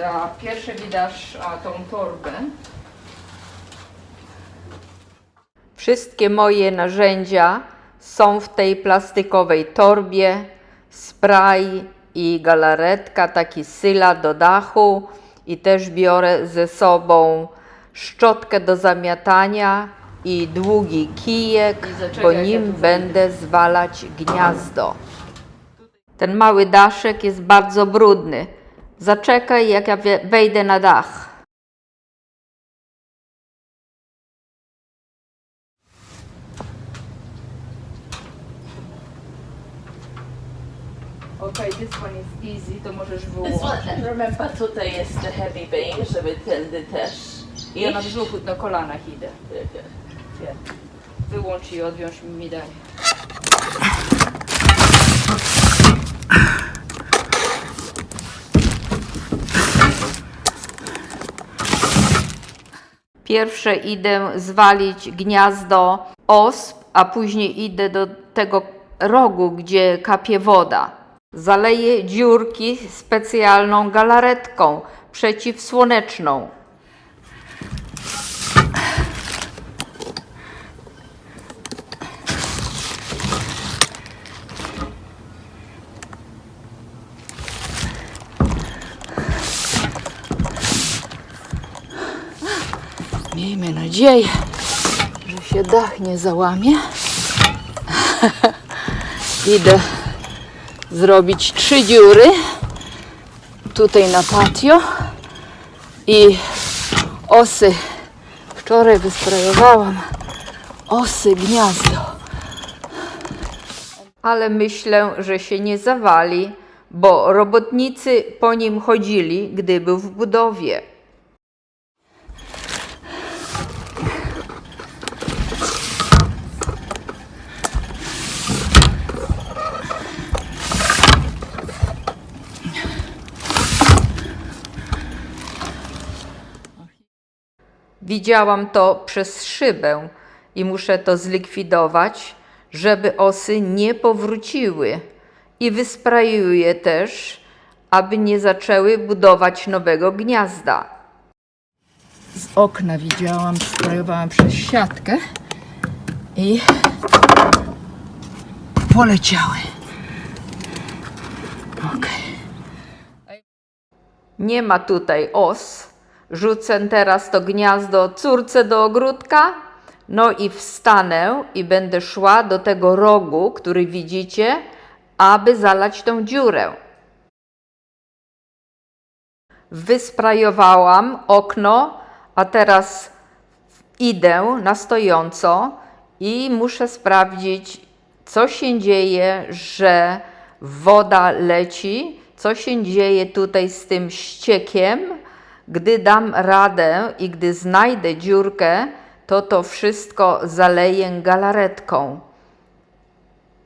A widać a, tą torbę. Wszystkie moje narzędzia są w tej plastikowej torbie. Spray i galaretka, taki syla do dachu i też biorę ze sobą szczotkę do zamiatania i długi kijek, ja nim będę zwalać gniazdo. Ten mały daszek jest bardzo brudny. Zaczekaj, jak ja we- wejdę na dach. Okej, this one is easy, to możesz This wyłożyć. one, remember tutaj jest the heavy beam, żeby tędy też Ja na iść. brzuchu, na kolanach idę. Yeah. Wyłącz i odwiąż mi daj. Pierwsze idę zwalić gniazdo osp, a później idę do tego rogu, gdzie kapie woda. Zaleję dziurki specjalną galaretką przeciwsłoneczną. Nadzieję, że się dach nie załamie. Idę zrobić trzy dziury tutaj na patio i osy. Wczoraj wysprayowałam osy gniazdo. Ale myślę, że się nie zawali, bo robotnicy po nim chodzili, gdy był w budowie. Widziałam to przez szybę i muszę to zlikwidować, żeby osy nie powróciły. I wysprajuję też, aby nie zaczęły budować nowego gniazda. Z okna widziałam, sprayowałam przez siatkę i poleciały. Okej. Nie ma tutaj os. Rzucę teraz to gniazdo córce do ogródka. No i wstanę i będę szła do tego rogu, który widzicie, aby zalać tą dziurę. Wysprajowałam okno, a teraz idę na stojąco i muszę sprawdzić, co się dzieje, że woda leci, co się dzieje tutaj z tym ściekiem. Gdy dam radę i gdy znajdę dziurkę, to to wszystko zaleję galaretką.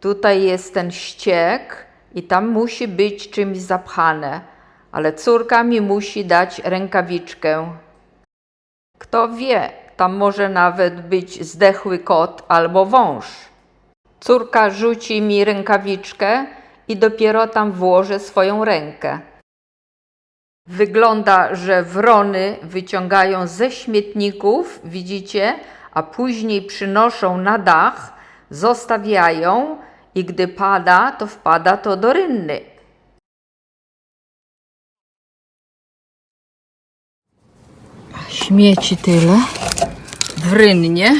Tutaj jest ten ściek i tam musi być czymś zapchane, ale córka mi musi dać rękawiczkę. Kto wie, tam może nawet być zdechły kot albo wąż. Córka rzuci mi rękawiczkę i dopiero tam włożę swoją rękę. Wygląda, że wrony wyciągają ze śmietników, widzicie, a później przynoszą na dach, zostawiają i gdy pada, to wpada to do rynny. Śmieci tyle. W rynnie.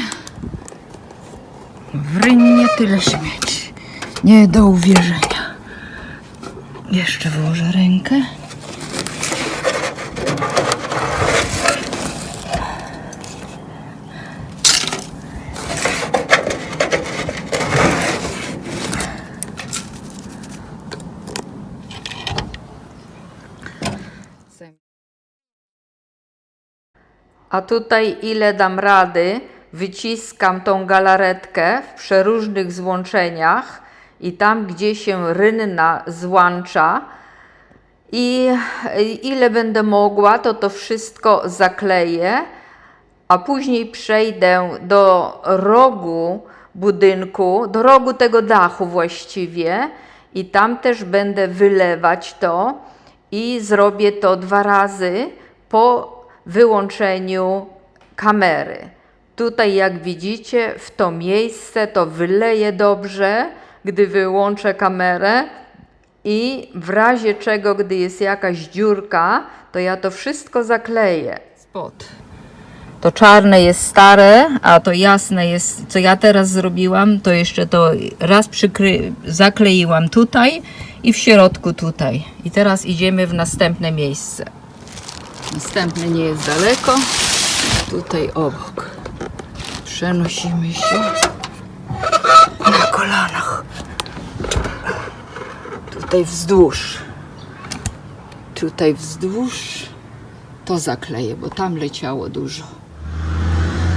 W rynnie tyle śmieci. Nie do uwierzenia. Jeszcze włożę rękę. A tutaj ile dam rady, wyciskam tą galaretkę w przeróżnych złączeniach i tam, gdzie się rynna złącza. I ile będę mogła, to to wszystko zakleję, a później przejdę do rogu budynku, do rogu tego dachu właściwie. I tam też będę wylewać to i zrobię to dwa razy po wyłączeniu kamery. Tutaj, jak widzicie, w to miejsce to wyleję dobrze, gdy wyłączę kamerę i w razie czego, gdy jest jakaś dziurka, to ja to wszystko zakleję. Spod. To czarne jest stare, a to jasne jest, co ja teraz zrobiłam, to jeszcze to raz przykry, zakleiłam tutaj i w środku tutaj. I teraz idziemy w następne miejsce. Następne nie jest daleko, tutaj obok. Przenosimy się na kolanach. Tutaj wzdłuż. Tutaj wzdłuż. To zakleję, bo tam leciało dużo.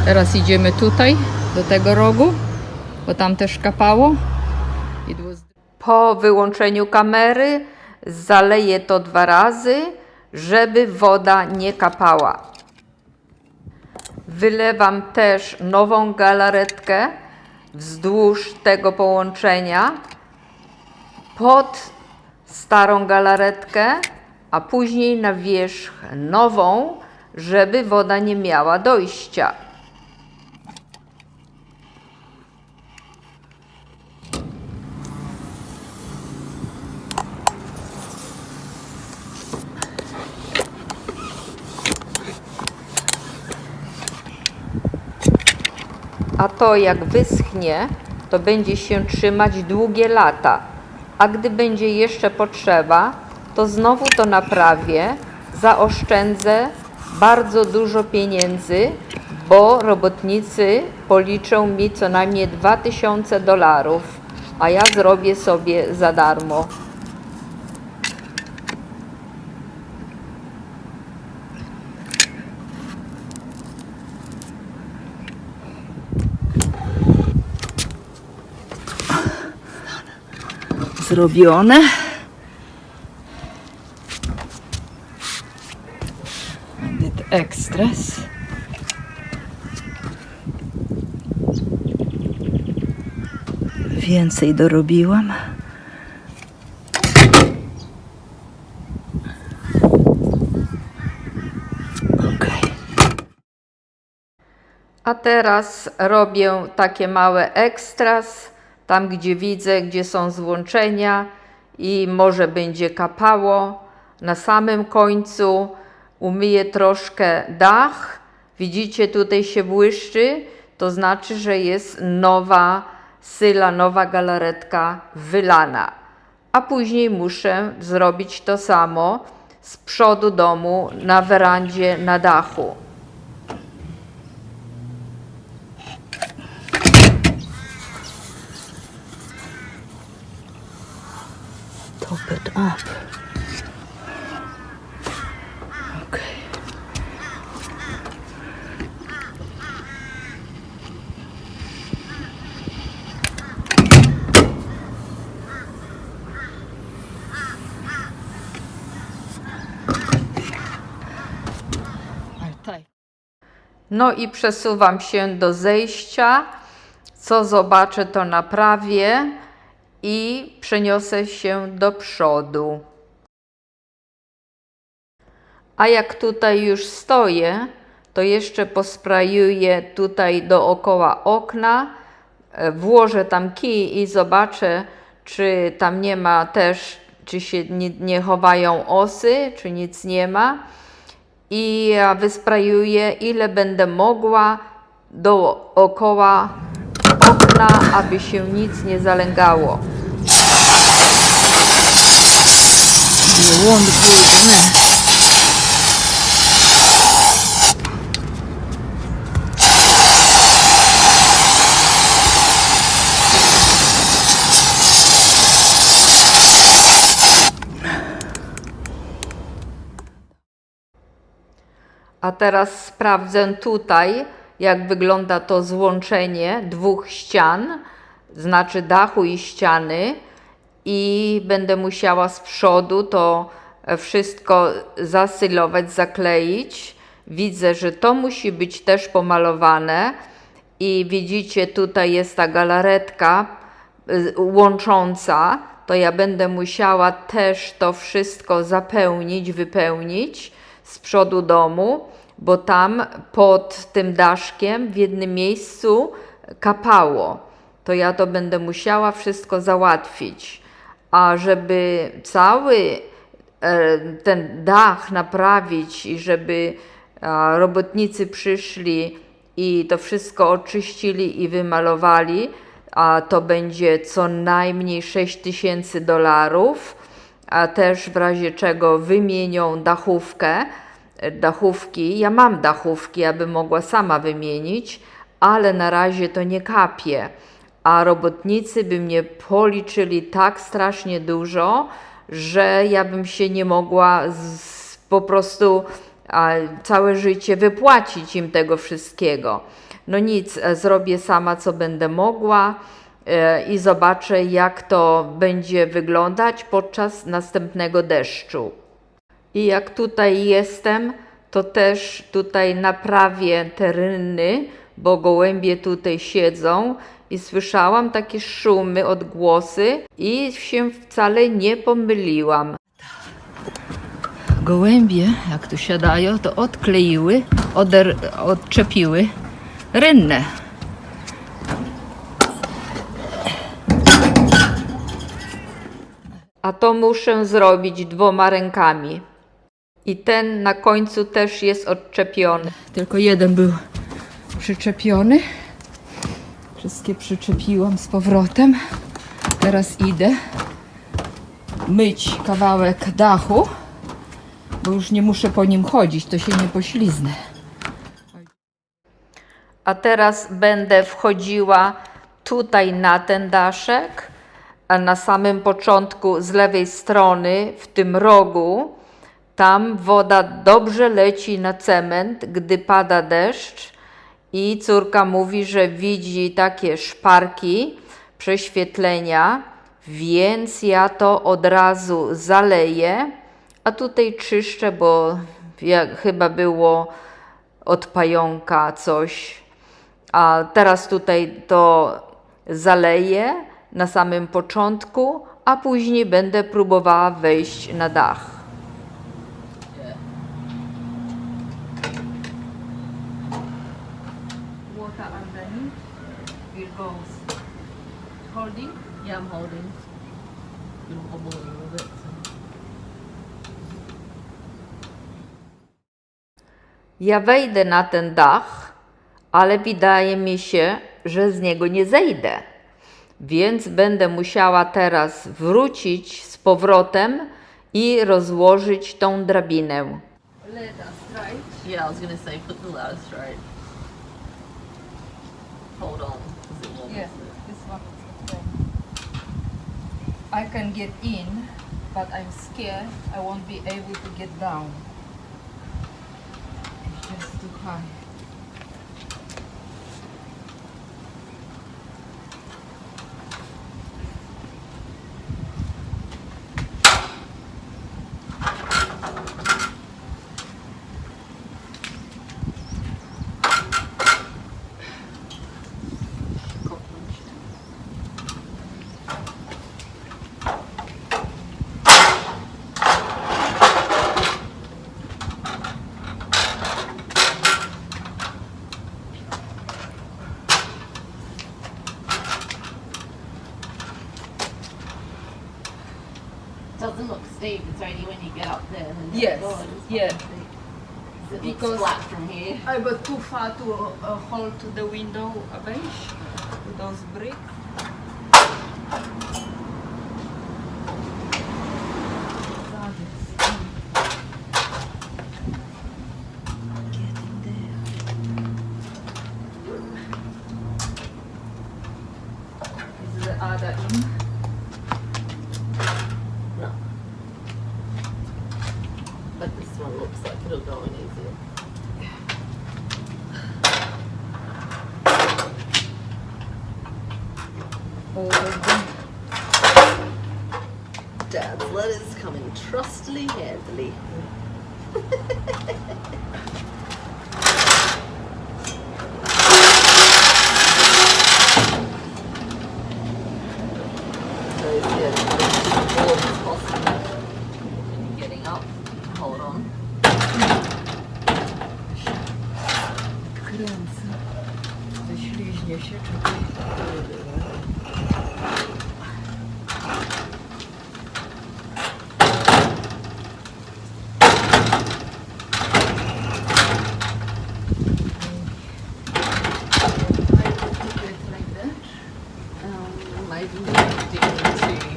Teraz idziemy tutaj, do tego rogu, bo tam też kapało. Po wyłączeniu kamery zaleję to dwa razy, żeby woda nie kapała. Wylewam też nową galaretkę wzdłuż tego połączenia pod starą galaretkę, a później na wierzch nową, żeby woda nie miała dojścia. A to jak wyschnie, to będzie się trzymać długie lata. A gdy będzie jeszcze potrzeba, to znowu to naprawię, zaoszczędzę bardzo dużo pieniędzy, bo robotnicy policzą mi co najmniej 2000 dolarów, a ja zrobię sobie za darmo. Zrobione. Did extras. Więcej dorobiłam. A teraz robię takie małe ekstras, tam gdzie widzę, gdzie są złączenia i może będzie kapało. Na samym końcu umyję troszkę dach. Widzicie, tutaj się błyszczy, to znaczy, że jest nowa syla, nowa galaretka wylana. A później muszę zrobić to samo z przodu domu, na werandzie, na dachu. Up. No i przesuwam się do zejścia. Co zobaczę, to naprawię i przeniosę się do przodu. A jak tutaj już stoję, to jeszcze posprajuję tutaj dookoła okna, e, włożę tam kij i zobaczę, czy tam nie ma też, czy się nie, nie chowają osy, czy nic nie ma. I wysprajuję ile będę mogła dookoła okna, aby się nic nie zalęgało. Łąk brudny. A teraz sprawdzę tutaj, jak wygląda to złączenie dwóch ścian, znaczy dachu i ściany, i będę musiała z przodu to wszystko zasylować, zakleić. Widzę, że to musi być też pomalowane. I widzicie, tutaj jest ta galaretka y, łącząca. to ja będę musiała też to wszystko zapełnić, wypełnić z przodu domu, bo tam pod tym daszkiem w jednym miejscu kapało. To ja to będę musiała wszystko załatwić. A żeby cały e, ten dach naprawić i żeby robotnicy przyszli i to wszystko oczyścili i wymalowali, a to będzie co najmniej 6 tysięcy dolarów, a też w razie czego wymienią dachówkę, dachówki. Ja mam dachówki, aby mogła sama wymienić, ale na razie to nie kapie. A robotnicy by mnie policzyli tak strasznie dużo, że ja bym się nie mogła z, po prostu a, całe życie wypłacić im tego wszystkiego. No nic, e, zrobię sama co będę mogła e, i zobaczę jak to będzie wyglądać podczas następnego deszczu. I jak tutaj jestem, to też tutaj naprawię te rynny, bo gołębie tutaj siedzą i słyszałam takie szumy, odgłosy i się wcale nie pomyliłam. Gołębie, jak tu siadają, to odkleiły, oder, odczepiły rynnę. A to muszę zrobić dwoma rękami. I ten na końcu też jest odczepiony. Tylko jeden był przyczepiony. Wszystkie przyczepiłam z powrotem. Teraz idę myć kawałek dachu, bo już nie muszę po nim chodzić, to się nie pośliznę. A teraz będę wchodziła tutaj na ten daszek, a na samym początku z lewej strony, w tym rogu, tam woda dobrze leci na cement, gdy pada deszcz i córka mówi, że widzi takie szparki, prześwietlenia, więc ja to od razu zaleję, a tutaj czyszczę, bo jak chyba było od pająka coś. A teraz tutaj to zaleję na samym początku, a później będę próbowała wejść na dach. Ja wejdę na ten dach, ale wydaje mi się, że z niego nie zejdę. Więc będę musiała teraz wrócić z powrotem i rozłożyć tą drabinę. Yeah, I was gonna say put the ladder straight. Hold on. 'cause it won't Yes, this one is okay. I can get in, but I'm scared I won't be able to get down. 四块 Yes, it is yeah. quite steep. Because- flat from here. I was too far to uh, hold to the window a bench with those bricks. Is the other in? No. But this one looks like it'll go in easier. Over Dad's letters coming trustily, handily. I looked into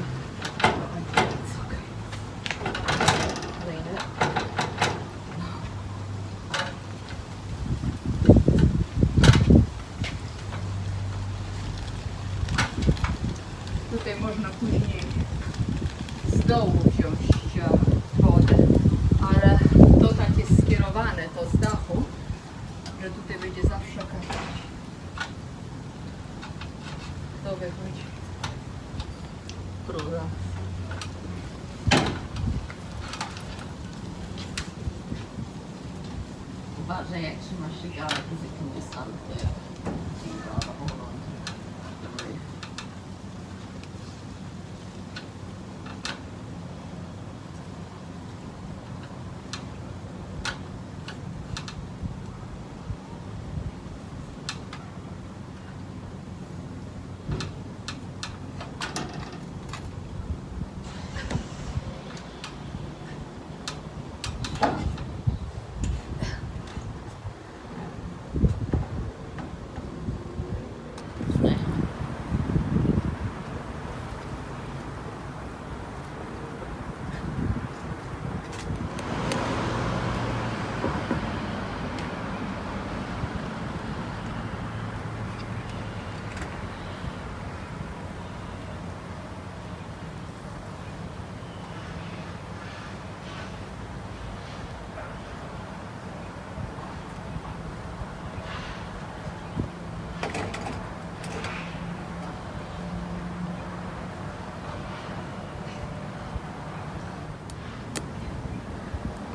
Uważaj jak trzymasz się gala, because it can just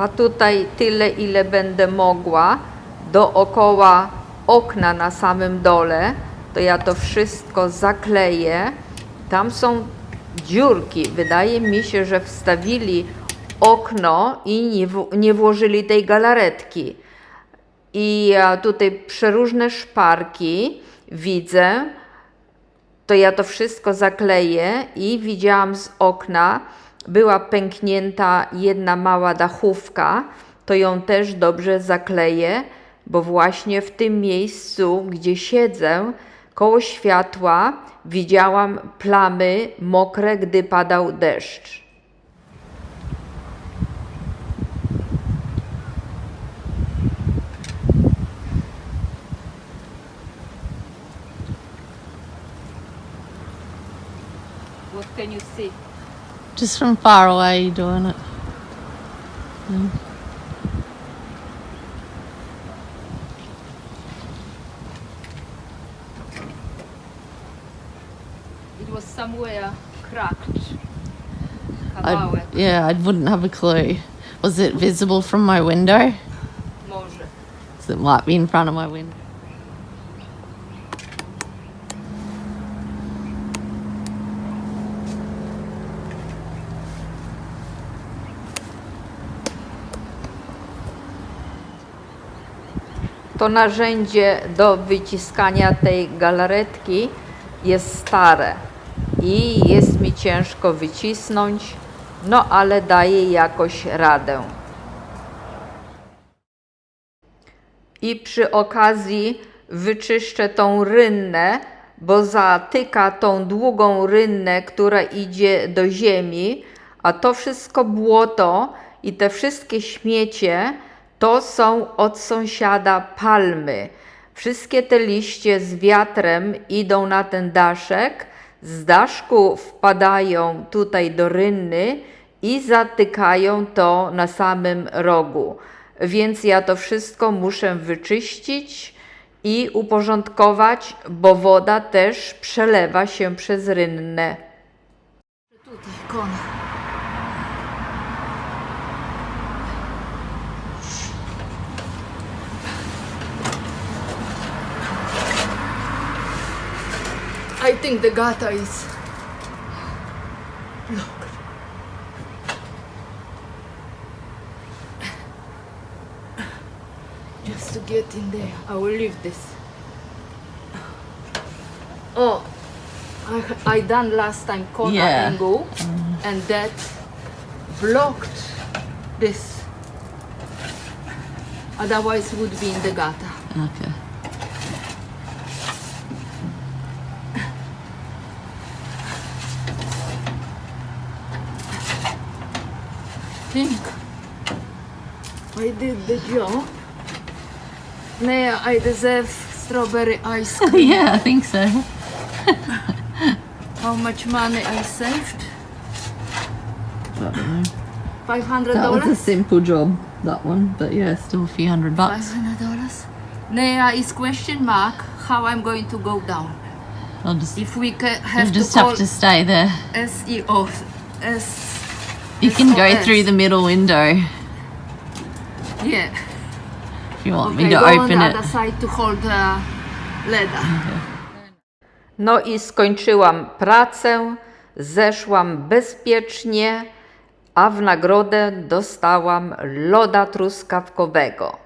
A tutaj tyle, ile będę mogła, dookoła okna na samym dole, to ja to wszystko zakleję. Tam są dziurki. Wydaje mi się, że wstawili okno i nie, w, nie włożyli tej galaretki. I ja tutaj przeróżne szparki widzę, to ja to wszystko zakleję i widziałam z okna, była pęknięta jedna mała dachówka, to ją też dobrze zakleję, bo właśnie w tym miejscu, gdzie siedzę, koło światła, widziałam plamy mokre, gdy padał deszcz. What can you see? Just from far away, you're doing it. Mm. It was somewhere cracked. I, Kawałek, yeah, I wouldn't have a clue. Was it visible from my window? So it might be in front of my window. To narzędzie do wyciskania tej galaretki jest stare i jest mi ciężko wycisnąć, no ale daję jakoś radę. I przy okazji wyczyszczę tą rynnę, bo zatyka tą długą rynnę, która idzie do ziemi, a to wszystko błoto i te wszystkie śmiecie to są od sąsiada palmy. Wszystkie te liście z wiatrem idą na ten daszek, z daszku wpadają tutaj do rynny i zatykają to na samym rogu. Więc ja to wszystko muszę wyczyścić i uporządkować, bo woda też przelewa się przez rynnę. Tutaj kon. I think the gata is blocked. Just to get in there, I will leave this. Oh, I, I done last time corner Yeah. angle, mm. and that blocked this. Otherwise, would be in the gata. Okay. I did the job. Now I deserve strawberry ice cream. yeah, I think so. How much money I saved? I don't know. Five hundred That was a dollars. simple job, that one, but yeah, still a few hundred Five bucks. hundred dollars. Nea is question mark how I'm going to go down. I'll just, If we ca- have to just call have to stay there. SEO, S. You can go SOS. through the middle window Yeah. if you want Okay, me to go on open the it. other side to hold the ladder. No i skończyłam pracę, zeszłam bezpiecznie, a w nagrodę dostałam loda truskawkowego.